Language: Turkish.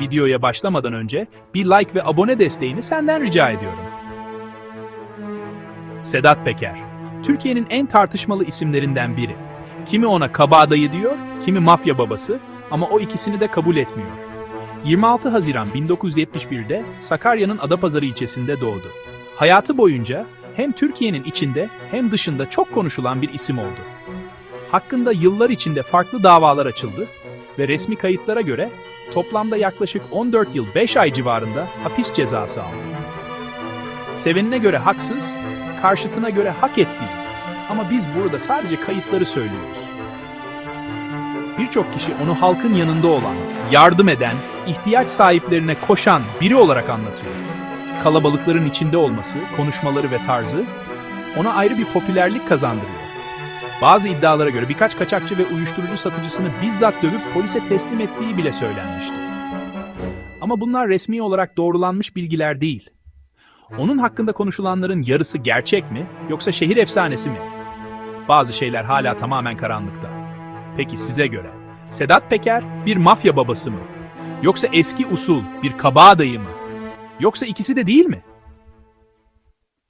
Videoya başlamadan önce bir like ve abone desteğini senden rica ediyorum. Sedat Peker, Türkiye'nin en tartışmalı isimlerinden biri. Kimi ona kaba adayı diyor, kimi mafya babası ama o ikisini de kabul etmiyor. 26 Haziran 1971'de Sakarya'nın Adapazarı ilçesinde doğdu. Hayatı boyunca hem Türkiye'nin içinde hem dışında çok konuşulan bir isim oldu. Hakkında yıllar içinde farklı davalar açıldı ve resmi kayıtlara göre toplamda yaklaşık 14 yıl 5 ay civarında hapis cezası aldı. Sevenine göre haksız, karşıtına göre hak ettiği ama biz burada sadece kayıtları söylüyoruz. Birçok kişi onu halkın yanında olan, yardım eden, ihtiyaç sahiplerine koşan biri olarak anlatıyor. Kalabalıkların içinde olması, konuşmaları ve tarzı ona ayrı bir popülerlik kazandırıyor. Bazı iddialara göre birkaç kaçakçı ve uyuşturucu satıcısını bizzat dövüp polise teslim ettiği bile söylenmişti. Ama bunlar resmi olarak doğrulanmış bilgiler değil. Onun hakkında konuşulanların yarısı gerçek mi yoksa şehir efsanesi mi? Bazı şeyler hala tamamen karanlıkta. Peki size göre Sedat Peker bir mafya babası mı? Yoksa eski usul bir kaba adayı mı? Yoksa ikisi de değil mi?